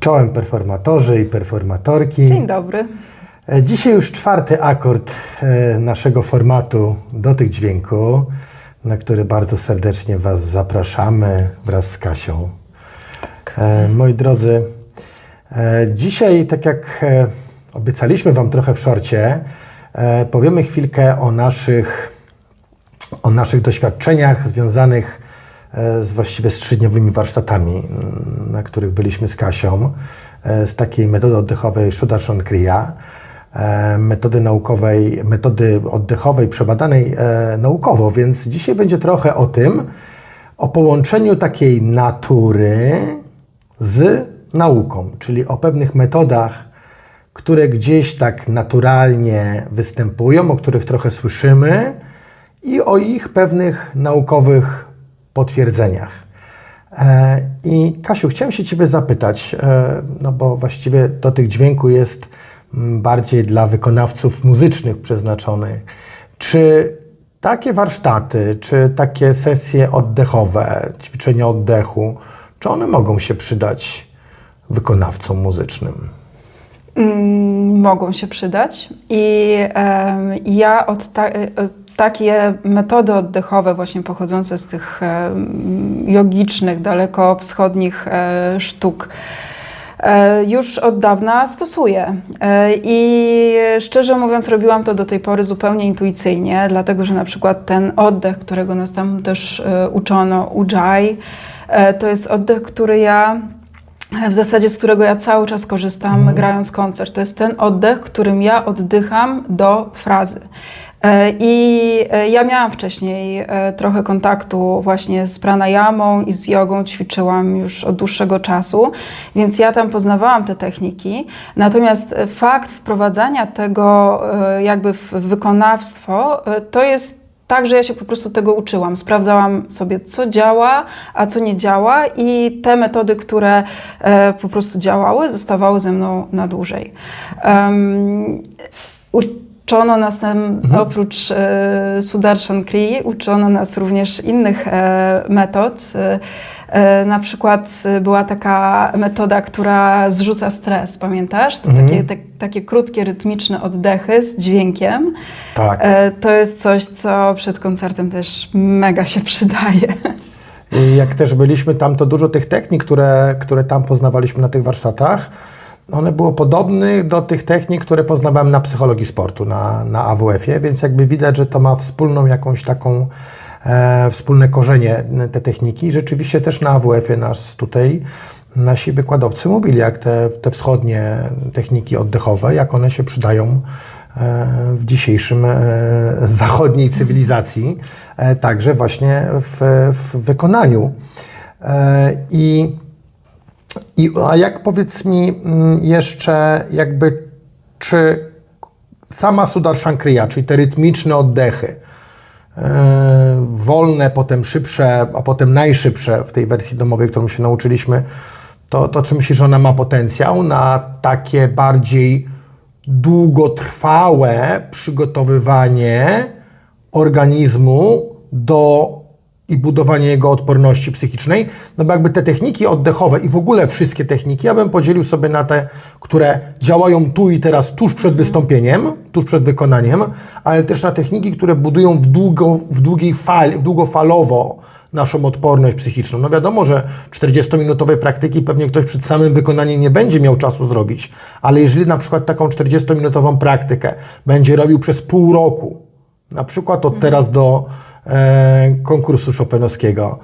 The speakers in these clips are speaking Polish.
Czołem performatorzy i performatorki. Dzień dobry. E, Dzisiaj już czwarty akord e, naszego formatu Dotyk Dźwięku, na który bardzo serdecznie Was zapraszamy wraz z Kasią. E, Moi drodzy, dzisiaj, tak jak obiecaliśmy Wam trochę w szorcie, powiemy chwilkę o naszych, o naszych doświadczeniach związanych z właściwie z trzydniowymi warsztatami, na których byliśmy z Kasią, e, z takiej metody oddechowej Shudarshan Kriya, e, metody naukowej, metody oddechowej przebadanej e, naukowo, więc dzisiaj będzie trochę o tym, o połączeniu takiej natury z nauką, czyli o pewnych metodach, które gdzieś tak naturalnie występują, o których trochę słyszymy i o ich pewnych naukowych potwierdzeniach. E, I Kasiu, chciałem się Ciebie zapytać, e, no bo właściwie dotyk dźwięku jest mm, bardziej dla wykonawców muzycznych przeznaczony. Czy takie warsztaty, czy takie sesje oddechowe, ćwiczenia oddechu, czy one mogą się przydać wykonawcom muzycznym? Mm, Mogą się przydać i ja od ta, e, takie metody oddechowe właśnie pochodzące z tych em, jogicznych, dalekowschodnich e, sztuk e, już od dawna stosuję. E, I szczerze mówiąc, robiłam to do tej pory zupełnie intuicyjnie, dlatego że na przykład ten oddech, którego nas tam też e, uczono, Ujjayi, e, to jest oddech, który ja w zasadzie z którego ja cały czas korzystam, grając koncert. To jest ten oddech, którym ja oddycham do frazy. E, I e, ja miałam wcześniej e, trochę kontaktu właśnie z pranayamą i z jogą, ćwiczyłam już od dłuższego czasu, więc ja tam poznawałam te techniki. Natomiast fakt wprowadzania tego jakby w wykonawstwo, to jest tak, że ja się po prostu tego uczyłam. Sprawdzałam sobie, co działa, a co nie działa, i te metody, które po prostu działały, zostawały ze mną na dłużej. Um, uczono nas tam, oprócz e, Sudarshan Kriyi, uczono nas również innych e, metod. E, e, na przykład e, była taka metoda, która zrzuca stres, pamiętasz? To takie, te, takie krótkie, rytmiczne oddechy z dźwiękiem. Tak. E, To jest coś, co przed koncertem też mega się przydaje. I jak też byliśmy tam, to dużo tych technik, które, które tam poznawaliśmy na tych warsztatach, one było podobnych do tych technik, które poznawałem na psychologii sportu, na, na AWF-ie, więc jakby widać, że to ma wspólną jakąś taką, e, wspólne korzenie te techniki. Rzeczywiście też na AWF-ie nas tutaj nasi wykładowcy mówili, jak te, te wschodnie techniki oddechowe, jak one się przydają e, w dzisiejszym e, zachodniej cywilizacji, e, także właśnie w, w wykonaniu. I, i a jak powiedz mi mm, jeszcze, jakby, czy sama Sudarshan Kriya, czyli te rytmiczne oddechy, e, wolne, potem szybsze, a potem najszybsze w tej wersji domowej, którą się nauczyliśmy, to, to czy myślisz, że ona ma potencjał na takie bardziej długotrwałe przygotowywanie organizmu do i budowanie jego odporności psychicznej, no bo jakby te techniki oddechowe i w ogóle wszystkie techniki, ja bym podzielił sobie na te, które działają tu i teraz, tuż przed wystąpieniem, tuż przed wykonaniem, ale też na techniki, które budują w, długo, w długiej fali, długofalowo naszą odporność psychiczną. No wiadomo, że 40-minutowej praktyki pewnie ktoś przed samym wykonaniem nie będzie miał czasu zrobić, ale jeżeli na przykład taką 40-minutową praktykę będzie robił przez pół roku, na przykład od teraz do konkursu Chopinowskiego,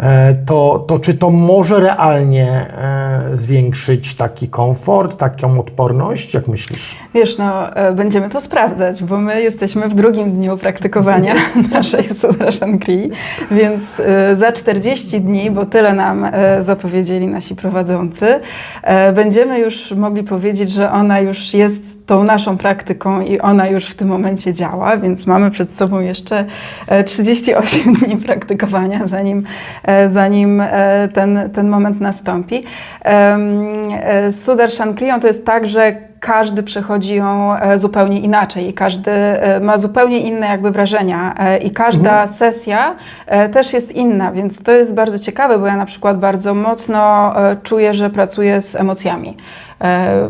e, to, to czy to może realnie e, zwiększyć taki komfort, taką odporność? Jak myślisz? Wiesz, no, e, będziemy to sprawdzać, bo my jesteśmy w drugim dniu praktykowania naszej Sudarshan Kriyi, więc e, za 40 dni, bo tyle nam e, zapowiedzieli nasi prowadzący, e, będziemy już mogli powiedzieć, że ona już jest tą naszą praktyką i ona już w tym momencie działa, więc mamy przed sobą jeszcze e, 38 dni praktykowania, zanim, e, zanim e, ten, ten moment nastąpi. E, Sudarshan Kriyą to jest tak, że każdy przechodzi ją e, zupełnie inaczej i każdy e, ma zupełnie inne jakby wrażenia e, i każda sesja e, też jest inna, więc to jest bardzo ciekawe, bo ja na przykład bardzo mocno czuję, że pracuję z emocjami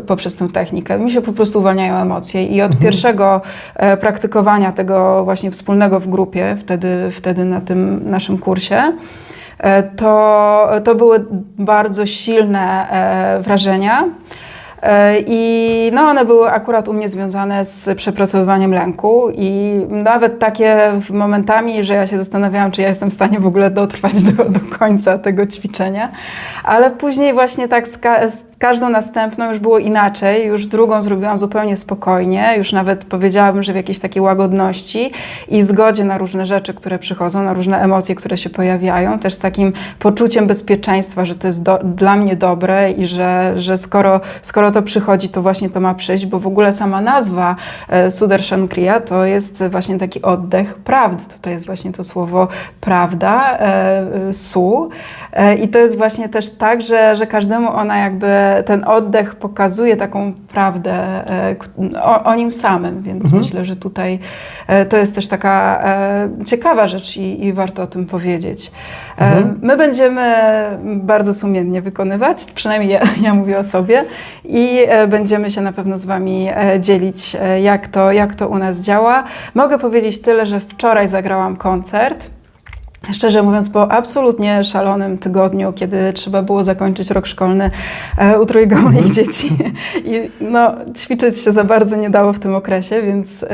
poprzez tę technikę. Mi się po prostu uwalniają emocje i od pierwszego e, praktykowania tego właśnie wspólnego w grupie, wtedy, wtedy na tym naszym kursie, to, to były bardzo silne wrażenia. E, I no, one były akurat u mnie związane z przepracowywaniem lęku i nawet takie momentami, że ja się zastanawiałam, czy ja jestem w stanie w ogóle dotrwać do, do końca tego ćwiczenia, ale później właśnie tak z, ka- z każdą następną już było inaczej, już drugą zrobiłam zupełnie spokojnie, już nawet powiedziałabym, że w jakiejś takiej łagodności i zgodzie na różne rzeczy, które przychodzą, na różne emocje, które się pojawiają, też z takim poczuciem bezpieczeństwa, że to jest dla mnie dobre i że, że skoro, skoro to przychodzi, to właśnie to ma przyjść, bo w ogóle sama nazwa e, Sudarshan Kriya to jest właśnie taki oddech prawdy. Tutaj jest właśnie to słowo prawda, e, su. E, I to jest właśnie też tak, że, że każdemu ona jakby ten oddech pokazuje taką prawdę o, o nim samym, więc myślę, że tutaj to jest też taka ciekawa rzecz i, i warto o tym powiedzieć. E, My będziemy bardzo sumiennie wykonywać, przynajmniej ja, ja mówię o sobie i e, będziemy się na pewno z Wami e, dzielić, e, jak to, jak to u nas działa. Mogę powiedzieć tyle, że wczoraj zagrałam koncert. Szczerze mówiąc, po absolutnie szalonym tygodniu, kiedy trzeba było zakończyć rok szkolny e, u trójga moich dzieci i no, ćwiczyć się za bardzo nie dało w tym okresie, więc e,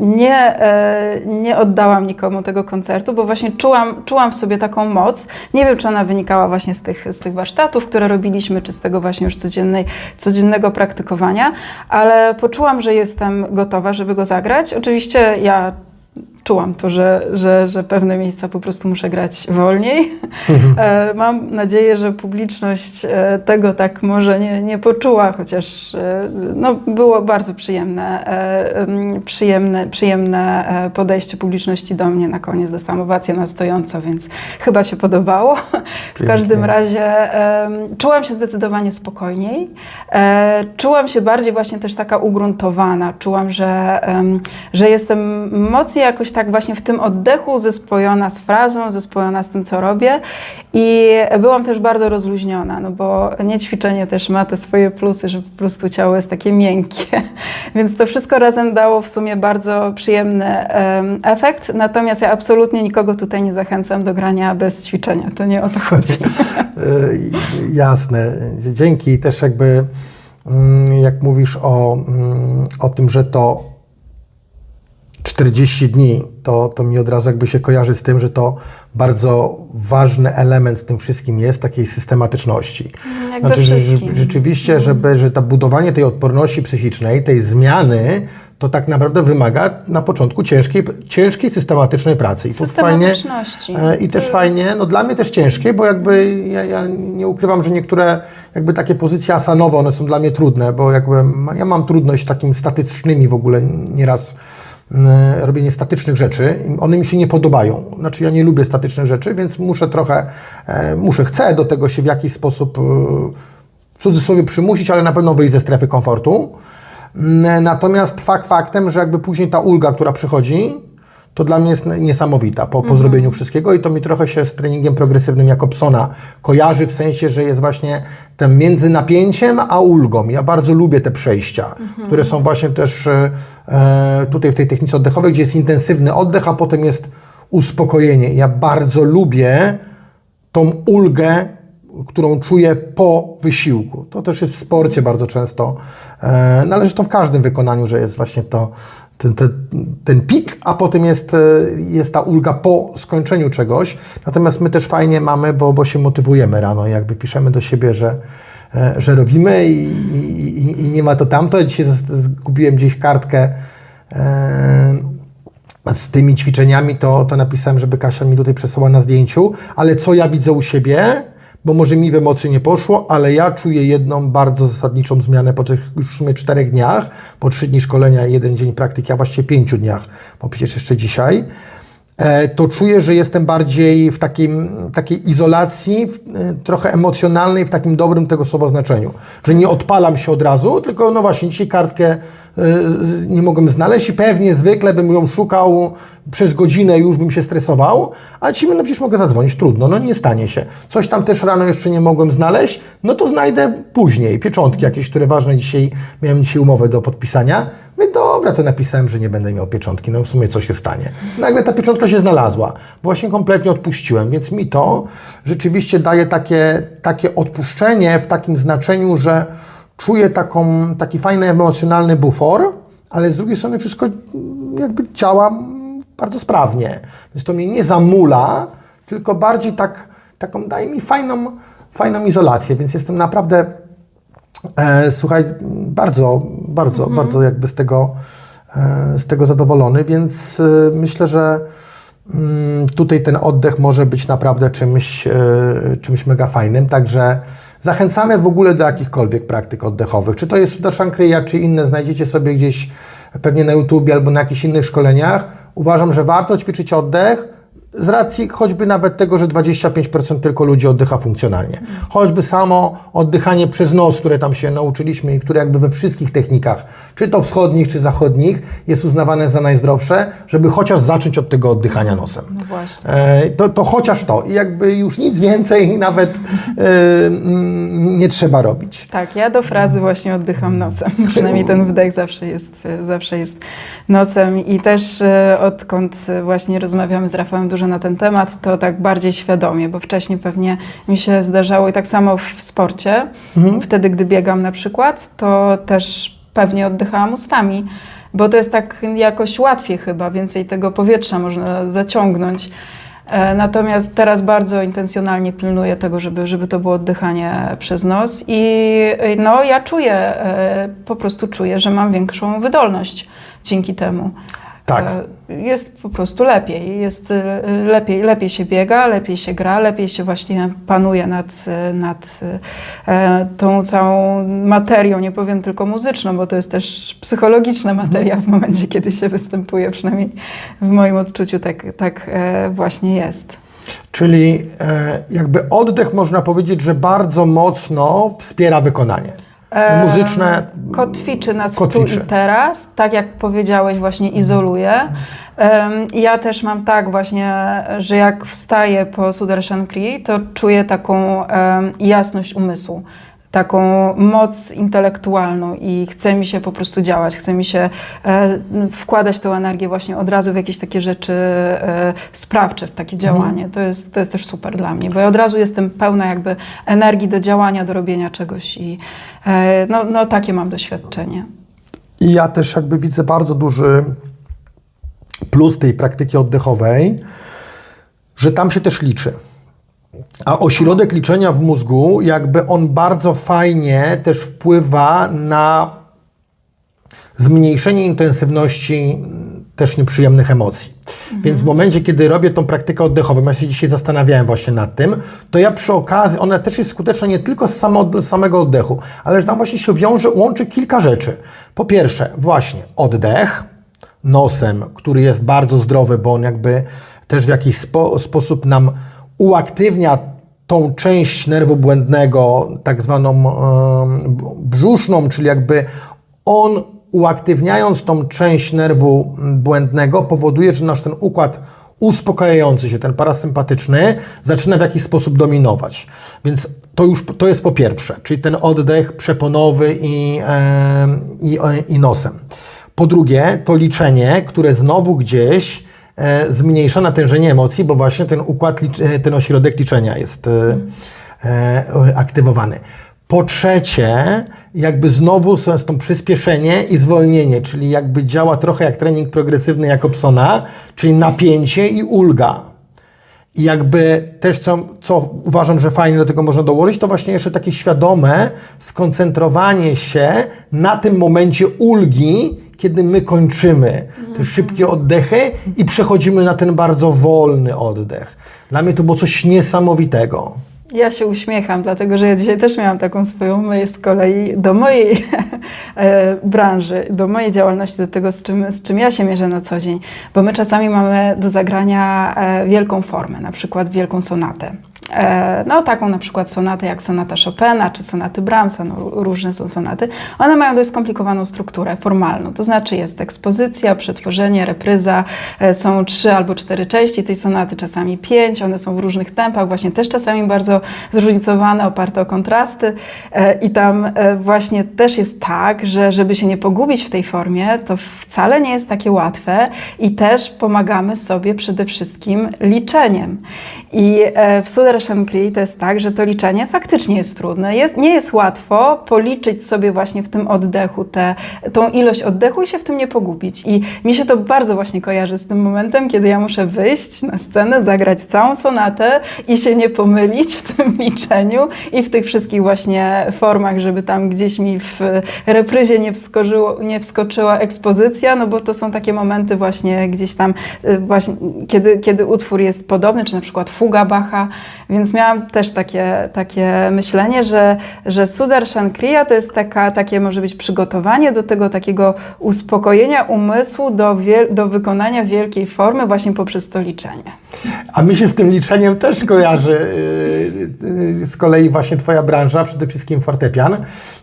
nie, e, nie oddałam nikomu tego koncertu, bo właśnie czułam, czułam w sobie taką moc. Nie wiem, czy ona wynikała właśnie z tych, z tych warsztatów, które robiliśmy, czy z tego właśnie już codziennej, codziennego praktykowania, ale poczułam, że jestem gotowa, żeby go zagrać. Oczywiście ja czułam to, że, że, że pewne miejsca po prostu muszę grać wolniej. E, Mam nadzieję, że publiczność e, tego tak może nie, nie poczuła, chociaż e, no, było bardzo przyjemne, em, przyjemne, przyjemne podejście publiczności do mnie na koniec. Dostałam owację na stojąco, więc chyba się podobało. W każdym Pięknie. razie czułam się zdecydowanie spokojniej. Czułam się bardziej właśnie też taka ugruntowana. Czułam, że, że jestem mocniej jakoś tak właśnie w tym oddechu zespojona z frazą, zespojona z tym, co robię. I byłam też bardzo rozluźniona, no bo niećwiczenie też ma te swoje plusy, że po prostu ciało jest takie miękkie. Więc to wszystko razem dało w sumie bardzo przyjemny em, efekt. Natomiast ja absolutnie nikogo tutaj nie zachęcam do grania bez ćwiczenia. To nie o to chodzi. Y, Jasne. Dzięki też jakby, mm, jak mówisz o, mm, o tym, że to 40 dni, to, to mi od razu jakby się kojarzy z tym, że to bardzo ważny element w tym wszystkim jest takiej systematyczności. Jak we Znaczy, że, rzeczywiście, żeby, że to budowanie tej odporności psychicznej, tej zmiany, to tak naprawdę wymaga na początku ciężkiej, ciężkiej systematycznej pracy. I fajnie, Systematyczności. e, I też fajnie, no dla mnie też ciężkie, bo jakby ja, ja nie ukrywam, że niektóre jakby takie pozycje asanowe, one są dla mnie trudne, bo jakby ja mam trudność z takimi statycznymi w ogóle nieraz robienie statycznych rzeczy. One mi się nie podobają. Znaczy ja nie lubię statycznych rzeczy, więc muszę trochę, e, muszę, chcę do tego się w jakiś sposób e, w cudzysłowie przymusić, ale na pewno wyjść ze strefy komfortu. Natomiast fakt faktem, że jakby później ta ulga, która przychodzi, to dla mnie jest niesamowita po, po zrobieniu wszystkiego i to mi trochę się z treningiem progresywnym jako psona kojarzy, w sensie, że jest właśnie tym między napięciem a ulgą. Ja bardzo lubię te przejścia, które są właśnie też e, e, tutaj w tej technice oddechowej, gdzie jest intensywny oddech, a potem jest uspokojenie. Ja bardzo lubię tą ulgę, którą czuję po wysiłku. To też jest w sporcie bardzo często. E, no ale zresztą w każdym wykonaniu, że jest właśnie to, ten, ten, ten pik, a potem jest, e, jest ta ulga po skończeniu czegoś. Natomiast my też fajnie mamy, bo, bo się motywujemy rano, jakby piszemy do siebie, że, e, że robimy i, i, i- nie ma to tamto. Dzisiaj zgubiłem gdzieś kartkę e, z tymi ćwiczeniami, to, to napisałem, żeby Kasia mi tutaj przesłała na zdjęciu, ale co ja widzę u siebie, bo może mi w emocji nie poszło, ale ja czuję jedną bardzo zasadniczą zmianę po tych już w sumie czterech dniach, po trzy dni szkolenia jeden dzień praktyki, a właściwie pięciu dniach, bo przecież jeszcze dzisiaj. E, to czuję, że jestem bardziej w takim, takiej izolacji, w, e, trochę emocjonalnej, w takim dobrym tego słowa znaczeniu. Że nie odpalam się od razu, tylko no właśnie, dzisiaj kartkę z- nie mogłem znaleźć i pewnie zwykle bym ją szukał przez godzinę już bym się stresował, a dzisiaj no przecież mogę zadzwonić, trudno, no nie stanie się. Coś tam też rano jeszcze nie mogłem znaleźć, no to znajdę później. Pieczątki jakieś, które ważne dzisiaj, miałem dzisiaj umowę do podpisania. Mówię, dobra, to napisałem, że nie będę miał pieczątki, no w sumie co się stanie. Nagle ta pieczątka się znalazła, właśnie kompletnie odpuściłem, więc mi to rzeczywiście daje takie, takie odpuszczenie w takim znaczeniu, że czuję taką, taki fajny emocjonalny bufor, ale z drugiej strony wszystko jakby działa bardzo sprawnie. Więc to mnie nie zamula, tylko bardziej tak, taką daje mi fajną, fajną izolację, więc jestem naprawdę słuchaj, bardzo, bardzo, bardzo jakby z tego, e, z tego zadowolony, więc e, myślę, że mm, tutaj ten oddech może być naprawdę czymś, e, czymś mega fajnym, także zachęcamy w ogóle do jakichkolwiek praktyk oddechowych, czy to jest Sudarshan Kriya, czy inne, znajdziecie sobie gdzieś pewnie na YouTubie albo na jakichś innych szkoleniach. Uważam, że warto ćwiczyć oddech, z racji choćby nawet tego, że 25% tylko ludzi oddycha funkcjonalnie. Choćby samo oddychanie przez nos, które tam się nauczyliśmy i które jakby we wszystkich technikach, czy to wschodnich, czy zachodnich, jest uznawane za najzdrowsze, żeby chociaż zacząć od tego oddychania nosem. No właśnie. E, to, to chociaż to. I jakby już nic więcej nawet e, nie trzeba robić. Tak, ja do frazy właśnie oddycham nosem. Przynajmniej ten wdech zawsze jest, zawsze jest nosem. I też e, odkąd właśnie rozmawiamy z Rafałem dużo na ten temat, to tak bardziej świadomie, bo wcześniej pewnie mi się zdarzało i tak samo w sporcie, wtedy gdy biegam na przykład, to też pewnie oddychałam ustami. Bo to jest tak jakoś łatwiej chyba, więcej tego powietrza można zaciągnąć. E, Natomiast teraz bardzo intencjonalnie pilnuję tego, żeby, żeby to było oddychanie przez nos i no, ja czuję, e, po prostu czuję, że mam większą wydolność dzięki temu. Tak. E, Jest po prostu lepiej, jest e, lepiej, lepiej się biega, lepiej się gra, lepiej się właśnie panuje nad, e, nad tą całą materią, nie powiem tylko muzyczną, bo to jest też psychologiczna materia w momencie, kiedy się występuje, przynajmniej w moim odczuciu tak, tak właśnie jest. Czyli jakby oddech można powiedzieć, że bardzo mocno wspiera wykonanie. Muzyczne Kotwiczy nas Kotwiczy. w tu i teraz, tak jak powiedziałeś, właśnie izoluje. Ja też mam tak właśnie, że jak wstaję po Sudarshan Kri, to czuję taką jasność umysłu, taką moc intelektualną i chce mi się po prostu działać, chce mi się e, wkładać tę energię właśnie od razu w jakieś takie rzeczy e, sprawcze, w takie działanie. To, jest, to jest też super dla mnie, bo ja od razu jestem pełna jakby energii do działania, do robienia czegoś i e, no, no takie mam doświadczenie. I ja też jakby widzę bardzo duży plus tej praktyki oddechowej, że tam się też liczy. A ośrodek liczenia w mózgu, jakby on bardzo fajnie też wpływa na zmniejszenie intensywności mm, też nieprzyjemnych emocji. Więc w momencie, kiedy robię tą praktykę oddechową, ja się dzisiaj zastanawiałem właśnie nad tym, to ja przy okazji, ona też jest skuteczna nie tylko z samo, z samego oddechu, ale że tam właśnie się wiąże, łączy kilka rzeczy. Po pierwsze, właśnie oddech nosem, który jest bardzo zdrowy, bo on jakby też w jakiś spo, sposób nam uaktywnia tą część nerwu błędnego, tak zwaną brzuszną, czyli jakby on uaktywniając tą część nerwu błędnego powoduje, że nasz ten układ uspokajający się, ten parasympatyczny, zaczyna w jakiś sposób dominować. Więc to już to jest po pierwsze, czyli ten oddech przeponowy i, i, i nosem. Po drugie, to liczenie, które znowu gdzieś e, zmniejsza natężenie emocji, bo właśnie ten układ, e, ten ośrodek liczenia jest e, e, aktywowany. Po trzecie, jakby znowu jest to przyspieszenie i zwolnienie, czyli jakby działa trochę jak trening progresywny Jakobsona, czyli napięcie i ulga. I jakby też co, co uważam, że fajnie do tego można dołożyć, to właśnie jeszcze takie świadome skoncentrowanie się na tym momencie ulgi, kiedy my kończymy te szybkie oddechy i przechodzimy na ten bardzo wolny oddech. Dla mnie to było coś niesamowitego. Ja się uśmiecham, dlatego że ja dzisiaj też miałam taką swoją myśl z kolei do mojej e, branży, do mojej działalności, do tego, z czym, z czym ja się mierzę na co dzień, bo my czasami mamy do zagrania e, wielką formę, na przykład wielką sonatę. E, No, taką na przykład sonatę jak sonata Chopina czy sonaty Brahmsa, no, ró- różne są sonaty. One mają dość skomplikowaną strukturę formalną, to znaczy jest ekspozycja, przetworzenie, repryza, e, są trzy albo cztery części tej sonaty, czasami pięć, one są w różnych tempach, właśnie też czasami bardzo zróżnicowane, oparte o kontrasty E, i tam właśnie też jest tak, że żeby się nie pogubić w tej formie, to wcale nie jest takie łatwe i też pomagamy sobie przede wszystkim liczeniem. I w Sudarshan Kriya to jest tak, że to liczenie faktycznie jest trudne. Jest, nie jest łatwo policzyć sobie właśnie w tym oddechu tę tą ilość oddechu i się w tym nie pogubić. I mi się to bardzo właśnie kojarzy z tym momentem, kiedy ja muszę wyjść na scenę, zagrać całą sonatę i się nie pomylić w tym liczeniu i w tych wszystkich właśnie formach, żeby tam gdzieś mi w repryzie nie, nie wskoczyła ekspozycja, no bo to są takie momenty właśnie gdzieś tam, y, właśnie, kiedy, kiedy utwór jest podobny, czy na przykład fuga Bacha, więc miałam też takie, takie myślenie, że, że Sudarshan Kriya to jest taka, takie może być przygotowanie do tego takiego uspokojenia umysłu do, wiel- do wykonania wielkiej formy właśnie poprzez to liczenie. A mi się z tym liczeniem też kojarzy yy, yy, z kolei właśnie Twoja branża, przede wszystkim fortepian,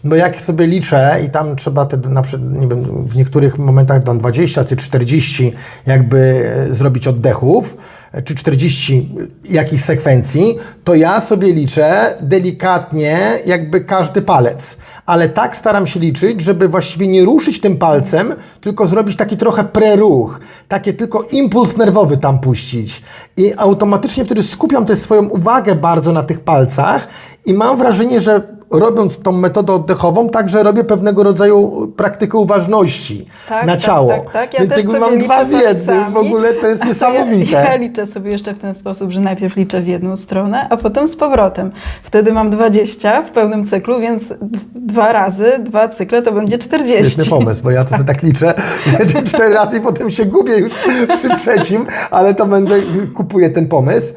bo jak sobie liczę i tam trzeba te, na przykład, nie wiem, w niektórych momentach tam 20 czy 40 jakby e, zrobić oddechów, czy 40 jakichś sekwencji, to ja sobie liczę delikatnie jakby każdy palec, ale tak staram się liczyć, żeby właściwie nie ruszyć tym palcem, tylko zrobić taki trochę preruch, takie tylko impuls nerwowy tam puścić. I automatycznie wtedy skupiam też swoją uwagę bardzo na tych palcach i mam wrażenie, że robiąc tą metodę oddechową, także robię pewnego rodzaju praktykę uważności Tak, na tak, ciało. Tak, tak. Ja Więc jakby mam dwa w jednym, w ogóle to jest niesamowite. Ja, ja liczę sobie jeszcze w ten sposób, że najpierw liczę w jedną stronę, a potem z powrotem. Wtedy mam 20 w pełnym cyklu, więc dwa razy, dwa cykle to będzie 40. Świetny pomysł, bo ja to sobie tak liczę, liczę cztery razy i potem się gubię już przy trzecim, ale to będę, kupuję ten pomysł.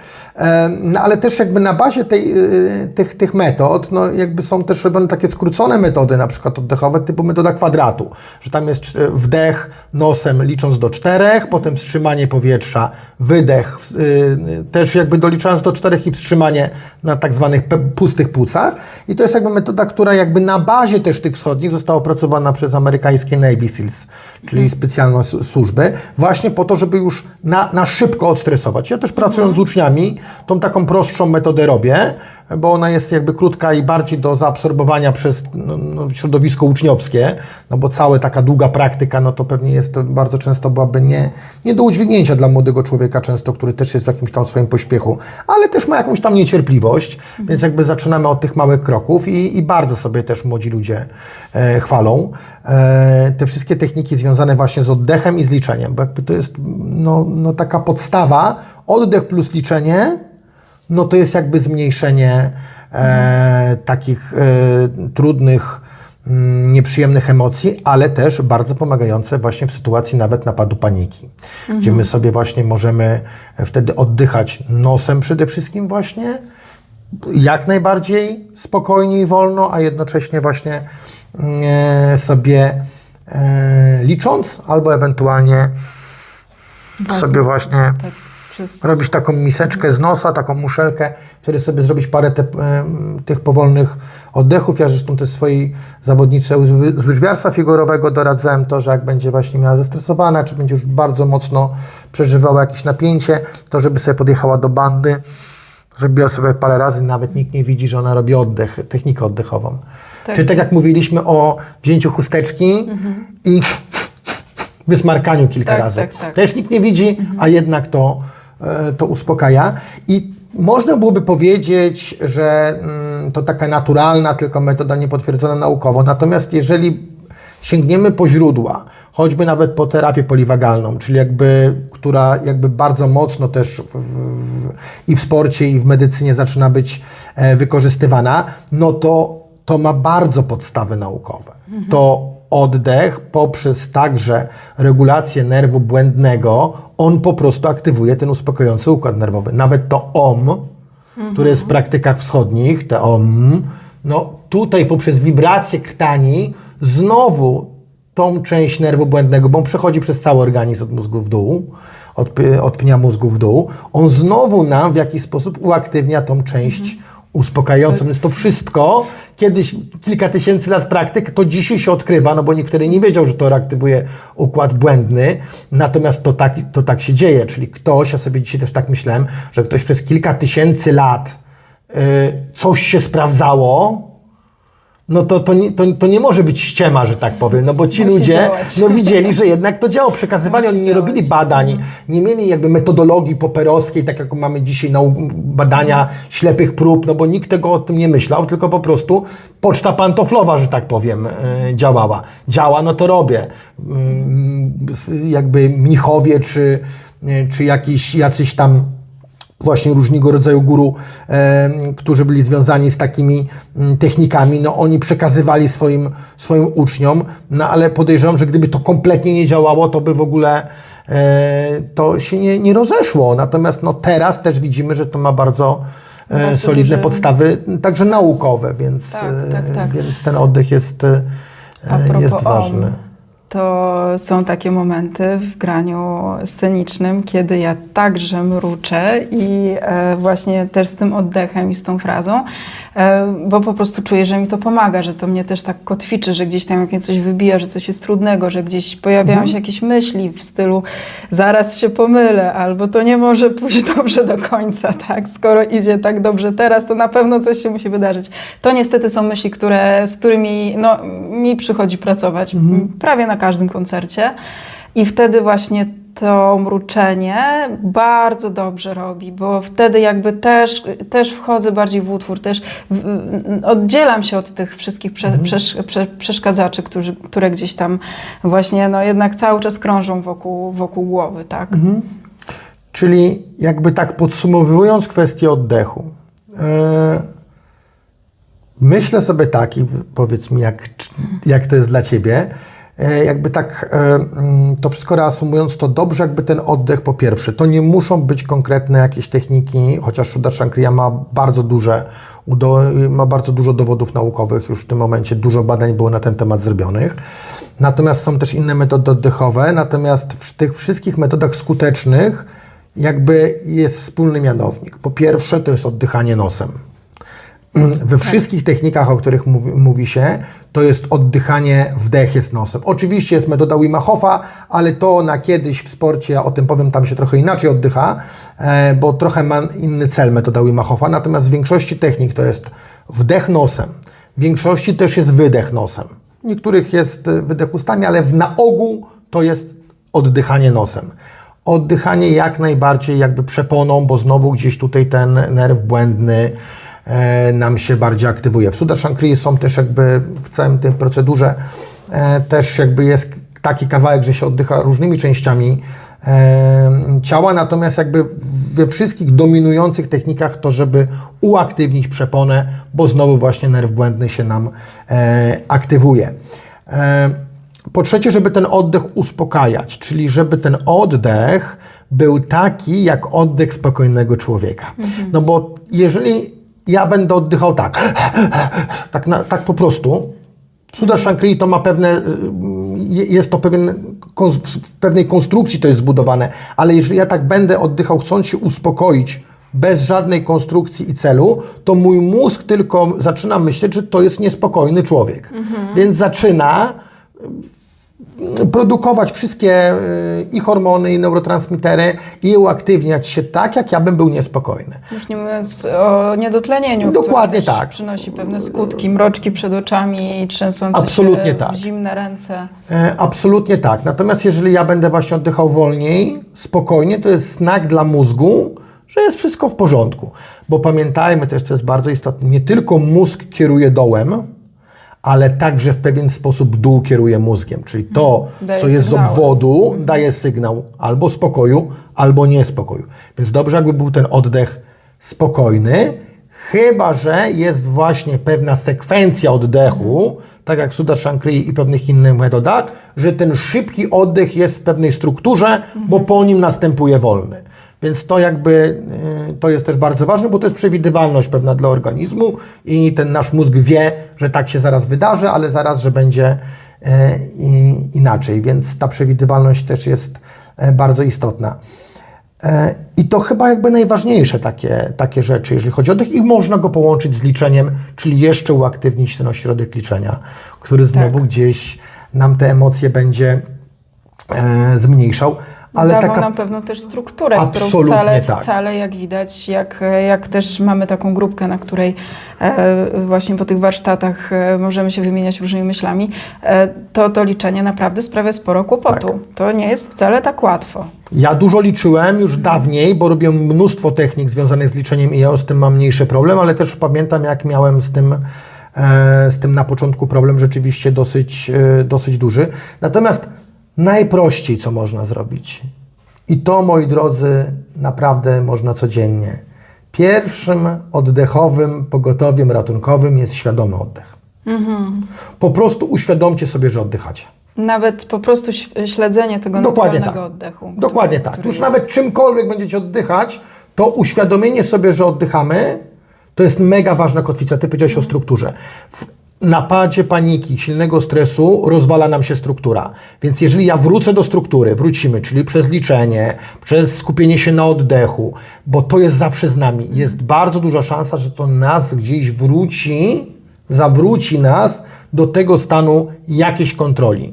No ale też jakby na bazie tej, y, tych, tych metod, no jakby są też robione takie skrócone metody, na przykład oddechowe, typu metoda kwadratu, że tam jest cz- wdech nosem licząc do czterech, potem wstrzymanie powietrza, wydech y, y, też jakby doliczając do czterech i wstrzymanie na tak zwanych pustych płucach. I to jest jakby metoda, która jakby na bazie też tych wschodnich została opracowana przez amerykańskie Navy SEALs, czyli specjalne s- służby, właśnie po to, żeby już na, na szybko odstresować. Ja też pracując z uczniami, tą taką prostszą metodę robię, bo ona jest jakby krótka i bardziej do zaabsorbowania przez no, no, środowisko uczniowskie, no bo cała taka długa praktyka, no to pewnie jest bardzo często byłaby nie, nie do udźwignięcia dla młodego człowieka często, który też jest w jakimś tam swoim pośpiechu, ale też ma jakąś tam niecierpliwość, więc jakby zaczynamy od tych małych kroków i, i bardzo sobie też młodzi ludzie e, chwalą e, te wszystkie techniki związane właśnie z oddechem i z liczeniem, bo jakby to jest no, no taka podstawa, oddech plus liczenie, no to jest jakby zmniejszenie e, takich e, trudnych, mm, nieprzyjemnych emocji, ale też bardzo pomagające właśnie w sytuacji nawet napadu paniki, gdzie my sobie właśnie możemy wtedy oddychać nosem przede wszystkim właśnie, jak najbardziej spokojnie i wolno, a jednocześnie właśnie e, sobie e, licząc, albo ewentualnie sobie właśnie Tak, przez... robić taką miseczkę z nosa, taką muszelkę, wtedy sobie zrobić parę te, em, tych powolnych oddechów. Ja zresztą też swojej zawodniczce z łyżwiarstwa figurowego doradzałem to, że jak będzie właśnie miała zestresowana, czy będzie już bardzo mocno przeżywała jakieś napięcie, to żeby sobie podjechała do bandy, zrobiła sobie parę razy, nawet nikt nie widzi, że ona robi oddech, technikę oddechową. Tak. Czyli tak jak mówiliśmy o wzięciu chusteczki i wysmarkaniu kilka Tak, razy. tak, tak. Też nikt nie widzi, a jednak to, e, to uspokaja. I można byłoby powiedzieć, że mm, to taka naturalna, tylko metoda niepotwierdzona naukowo. Natomiast jeżeli sięgniemy po źródła, choćby nawet po terapię poliwagalną, czyli jakby, która jakby bardzo mocno też w, w, i w sporcie, i w medycynie zaczyna być e, wykorzystywana, no to to ma bardzo podstawy naukowe. To oddech poprzez także regulację nerwu błędnego, on po prostu aktywuje ten uspokający układ nerwowy. Nawet to OM, które jest w praktykach wschodnich, te OM, no tutaj poprzez wibrację krtani znowu tą część nerwu błędnego, bo on przechodzi przez cały organizm od mózgu w dół, od, od pnia mózgu w dół, on znowu nam w jakiś sposób uaktywnia tą część uspokajającą. Więc to wszystko, kiedyś kilka tysięcy lat praktyk, to dzisiaj się odkrywa, no bo wtedy nie wiedział, że to reaktywuje układ błędny, natomiast to tak, to tak się dzieje, czyli ktoś, ja sobie dzisiaj też tak myślałem, że ktoś przez kilka tysięcy lat y, coś się sprawdzało, no to, to, nie, to, to nie może być ściema, że tak powiem, no bo ci Musi ludzie działać. no, widzieli, że jednak to działo. Przekazywali, oni nie robili badań, nie mieli jakby metodologii poperowskiej, tak jak mamy dzisiaj nau- badania ślepych prób, no bo nikt tego o tym nie myślał, tylko po prostu poczta pantoflowa, że tak powiem, e, działała. Działa, no to robię. Mm, Jakby mnichowie, czy, e, czy jakiś, jacyś tam właśnie różnego rodzaju guru, e, którzy byli związani z takimi mm, technikami, no oni przekazywali swoim, swoim uczniom, no ale podejrzewam, że gdyby to kompletnie nie działało, to by w ogóle e, to się nie, nie rozeszło. Natomiast no teraz też widzimy, że to ma bardzo, e, solidne duży podstawy, także naukowe, więc, Tak, e, tak, tak. więc ten oddech jest, e, jest ważny. OM, To są takie momenty w graniu scenicznym, kiedy ja także mruczę i e, właśnie też z tym oddechem i z tą frazą, e, bo po prostu czuję, że mi to pomaga, że to mnie też tak kotwiczy, że gdzieś tam jak mnie coś wybija, że coś jest trudnego, że gdzieś pojawiają się jakieś myśli w stylu zaraz się pomylę, albo to nie może pójść dobrze do końca, tak? Skoro idzie tak dobrze teraz, to na pewno coś się musi wydarzyć. To niestety są myśli, które, z którymi no, mi przychodzi pracować prawie na każdym koncercie. I wtedy właśnie to mruczenie bardzo dobrze robi, bo wtedy jakby też, też wchodzę bardziej w utwór, też w, oddzielam się od tych wszystkich prze, przesz, prze, przeszkadzaczy, którzy, które gdzieś tam właśnie no jednak cały czas krążą wokół, wokół głowy, tak? Czyli jakby tak podsumowując kwestię oddechu, e, myślę sobie tak i powiedz mi, jak, jak to jest dla Ciebie, jakby tak e, mm, to wszystko reasumując, to dobrze jakby ten oddech po pierwsze, to nie muszą być konkretne jakieś techniki, chociaż Shuddha Shankriya ma bardzo duże, ma bardzo dużo dowodów naukowych, już w tym momencie dużo badań było na ten temat zrobionych. Natomiast są też inne metody oddechowe, natomiast w tych wszystkich metodach skutecznych jakby jest wspólny mianownik. Po pierwsze, to jest oddychanie nosem. We wszystkich technikach, o których mówi, mówi się, to jest oddychanie, wdech jest nosem. Oczywiście jest metoda Wima Hofa, ale to na kiedyś w sporcie, ja o tym powiem, tam się trochę inaczej oddycha, e, bo trochę ma inny cel metoda Wima Hofa, natomiast w większości technik to jest wdech nosem. W większości też jest wydech nosem. W niektórych jest e, wydech ustami, ale w, na ogół to jest oddychanie nosem. Oddychanie jak najbardziej jakby przeponą, bo znowu gdzieś tutaj ten nerw błędny nam się bardziej aktywuje. W Sudha Shankri są też jakby w całym tej procedurze e, też jakby jest taki kawałek, że się oddycha różnymi częściami e, ciała, natomiast jakby we wszystkich dominujących technikach to, żeby uaktywnić przeponę, bo znowu właśnie nerw błędny się nam e, aktywuje. E, po trzecie, żeby ten oddech uspokajać, czyli żeby ten oddech był taki jak oddech spokojnego człowieka. No bo jeżeli ja będę oddychał tak, tak, na, tak po prostu, Suda Shankri to ma pewne, je- jest to pewien, w pewnej konstrukcji to jest zbudowane, ale jeżeli ja tak będę oddychał, chcąc się uspokoić, bez żadnej konstrukcji i celu, to mój mózg tylko zaczyna myśleć, że to jest niespokojny człowiek. Więc zaczyna produkować wszystkie y, i hormony, i neurotransmitery i uaktywniać się tak, jak ja bym był niespokojny. Już nie mówiąc o niedotlenieniu, Dokładnie tak. przynosi pewne skutki, mroczki przed oczami trzęsące Absolutnie się tak. zimne ręce. E, absolutnie tak. Natomiast jeżeli ja będę właśnie oddychał wolniej, spokojnie, to jest znak dla mózgu, że jest wszystko w porządku. Bo pamiętajmy też, co jest bardzo istotne, nie tylko mózg kieruje dołem, ale także w pewien sposób dół kieruje mózgiem. Czyli to, Daje co jest sygnały. z obwodu, daje sygnał albo spokoju, albo niespokoju. Więc dobrze, jakby był ten oddech spokojny, chyba że jest właśnie pewna sekwencja oddechu, tak jak w Sudha Shankri i pewnych innych metodach, że ten szybki oddech jest w pewnej strukturze, bo po nim następuje wolny. Więc to jakby y, to jest też bardzo ważne, bo to jest przewidywalność pewna dla organizmu i ten nasz mózg wie, że tak się zaraz wydarzy, ale zaraz, że będzie i- inaczej. Więc ta przewidywalność też jest e, bardzo istotna. E, I to chyba jakby najważniejsze takie, takie rzeczy, jeżeli chodzi o oddech i można go połączyć z liczeniem, czyli jeszcze uaktywnić ten ośrodek liczenia, który znowu gdzieś nam te emocje będzie e, zmniejszał. Ale Dawał taka nam pewną też strukturę, którą Absolutnie wcale, tak. wcale, jak widać, jak, jak też mamy taką grupkę, na której e, właśnie po tych warsztatach e, możemy się wymieniać różnymi myślami, e, to to liczenie naprawdę sprawia sporo kłopotu. Tak. To nie jest wcale tak łatwo. Ja dużo liczyłem już dawniej, bo robiłem mnóstwo technik związanych z liczeniem i ja z tym mam mniejszy problem, ale też pamiętam, jak miałem z tym, e, z tym na początku problem rzeczywiście dosyć, e, dosyć duży. Natomiast najprościej, co można zrobić, i to, moi drodzy, naprawdę można codziennie. Pierwszym oddechowym pogotowiem ratunkowym jest świadomy oddech. Po prostu uświadomcie sobie, że oddychacie. Nawet po prostu śledzenie tego Dokładnie tak. oddechu. Dokładnie który- tak. który Już jest. nawet czymkolwiek będziecie oddychać, to uświadomienie sobie, że oddychamy, to jest mega ważna kotwica. Ty powiedziałeś o strukturze. W napadzie paniki, silnego stresu rozwala nam się struktura. Więc jeżeli ja wrócę do struktury, wrócimy, czyli przez liczenie, przez skupienie się na oddechu, bo to jest zawsze z nami. Jest bardzo duża szansa, że to nas gdzieś wróci, zawróci nas do tego stanu jakiejś kontroli.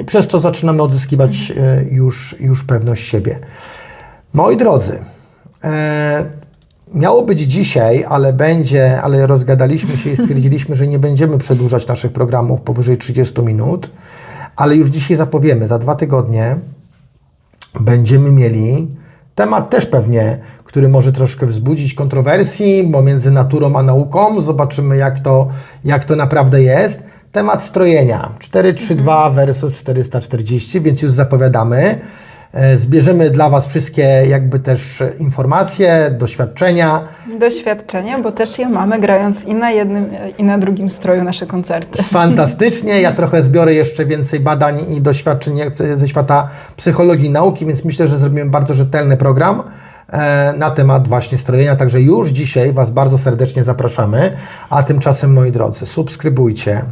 I przez to zaczynamy odzyskiwać e, już, już pewność siebie. Moi drodzy, e, miało być dzisiaj, ale będzie, ale rozgadaliśmy się i stwierdziliśmy, że nie będziemy przedłużać naszych programów powyżej 30 minut, ale już dzisiaj zapowiemy, za dwa tygodnie będziemy mieli temat też pewnie, który może troszkę wzbudzić kontrowersji pomiędzy naturą a nauką. Zobaczymy, jak to, jak to naprawdę jest. Temat strojenia 432 versus 440, więc już zapowiadamy. E, Zbierzemy dla Was wszystkie jakby też informacje, doświadczenia. Doświadczenia, bo też je mamy grając i na jednym, i na drugim stroju nasze koncerty. Fantastycznie. Ja trochę zbiorę jeszcze więcej badań i doświadczeń ze świata psychologii i nauki, więc myślę, że zrobimy bardzo rzetelny program na temat właśnie strojenia. Także już dzisiaj Was bardzo serdecznie zapraszamy. A tymczasem, moi drodzy, subskrybujcie.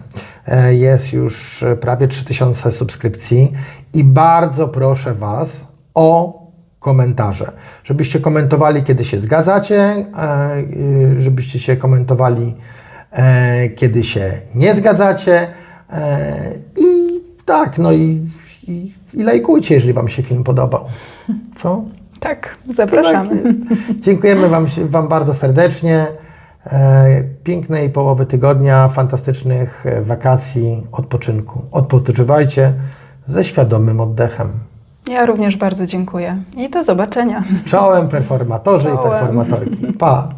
E, Jest już e, prawie 3000 subskrypcji i bardzo proszę Was o komentarze. Żebyście komentowali, kiedy się zgadzacie, e, żebyście się komentowali, e, kiedy się nie zgadzacie. e, I tak, no i, i, i lajkujcie, jeżeli Wam się film podobał. Co? Tak, zapraszamy. Tak. Dziękujemy wam, wam bardzo serdecznie. E, Pięknej połowy tygodnia, fantastycznych e, wakacji, odpoczynku. Odpoczywajcie ze świadomym oddechem. Ja również bardzo dziękuję i do zobaczenia. Czołem performatorzy i Czołem. performatorki. Pa!